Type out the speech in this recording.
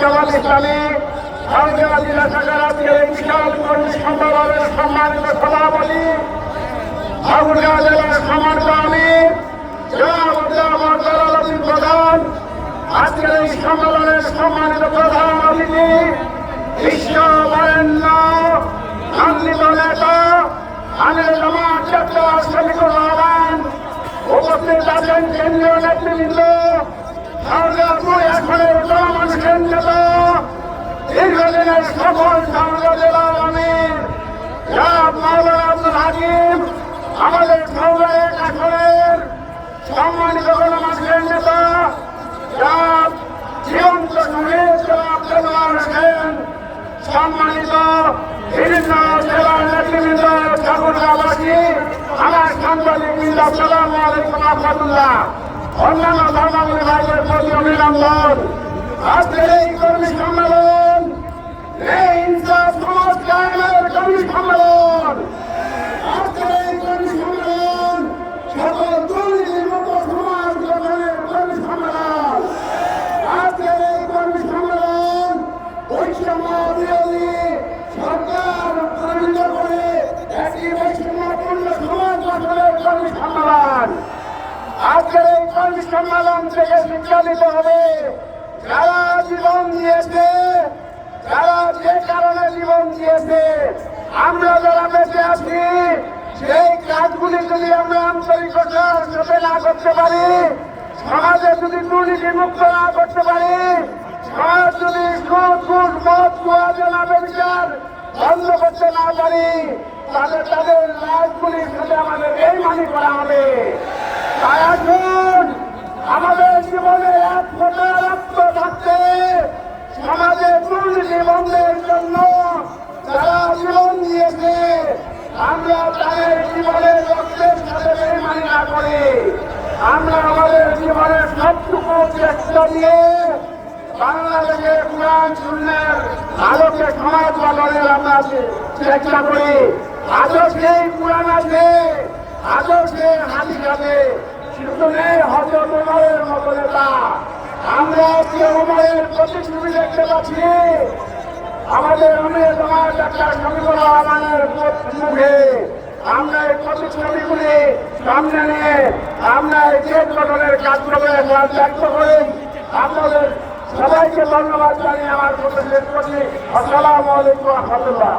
জামাত ইসলামী, ভারতীয় জেলা শাখার আজকের এই বিশাল কর্মী সম্মেলনের সম্মানিত সভাপতি ঠাকুরগাঁও জেলার সম্মানিত আমি প্রধান, আজকের এই সম্মেলনের সম্মানিত প্রধান অতিথি, বিশ্ব বরেণ্য আনন্দিত নেতা, আমির জামাত চট্টগ্রাম শফিকুর উপস্থিত আছেন কেন্দ্রীয় নেতৃবৃন্দ এখনের জনমানুষের নেতা দীর্ঘদিনের সফল সাংসদ জেলার আমির আব্দুল হাকিম, আমাদের সৌরায় আসনের সম্মানিত গণমানুষের নেতা জীবন্ত শহীদ দেলোয়ার হোসেন, সম্মানিত বিভিন্ন জেলার নেতৃবৃন্দ ঠাকুরগাঁবাসী আমার সাংবাদিক বৃন্দ সালাম আলাইকুম রহমতুল্লাহ অন্যান্য ধর্মাবলী ভাইদের প্রতি অভিনন্দন। আজকের এই কর্মী সম্মেলন এই ইনসাফ সমাজ কায়েমের কর্মী সম্মেলন আজকের এই কর্মী সম্মেলন সকল দুর্নীতিমুক্ত সমাজ গঠনের কর্মী সম্মেলন আজকের এই কর্মী সম্মেলন বৈষম্য বিরোধী সরকার প্রণীত করে একটি বৈষম্যপূর্ণ সমাজ গঠনের কর্মী সম্মেলন আজকের এই কর্মী সম্মেলন থেকে শিক্ষা হবে। যারা জীবন দিয়েছে, যারা যে কারণে জীবন দিয়েছে, আমরা যারা বেঁচে আছি, সেই কাজগুলি যদি আমরা আন্তরিকতার সাথে না করতে পারি, সমাজে যদি দুর্নীতি মুক্ত না করতে পারি, সমাজ যদি সুদ, ঘুষ, মদ কুয়াজে না বন্ধ করতে না পারি, তাহলে তাদের লাইফগুলির সাথে আমাদের বেইমানি করা হবে। তাই জীবনে এক ফোটা রক্ত থাকতে সমাজে দুর্নীতি বন্ধের জন্য যারা জীবন দিয়েছে, আমরা তাদের জীবনের রক্তের সাথে বেইমানি না করি। আমরা আমাদের জীবনের সবটুকু চেষ্টা দিয়ে বাংলাদেশে কোরআন শূন্যের আলোকে সমাজ গঠনের আমরা চেষ্টা করি। আজও সেই কোরআন আছে আজও সেই হাদিস আছে। কিন্তু নেই হজরত মতো নেতা। আমরা আজকে উমরের প্রতিশ্রুতি দেখতে পাচ্ছি। আমাদের আমার ডাক্তার শফিকুর রহমানের মুখে আমরা এই প্রতিশ্রুতিগুলি সামনে নিয়ে আমরা এই দেশ গঠনের কার্যক্রমে ব্যক্ত করি। আপনাদের সবাইকে ধন্যবাদ জানিয়ে আমার প্রতি আসসালামু আলাইকুম রহমতুল্লাহ।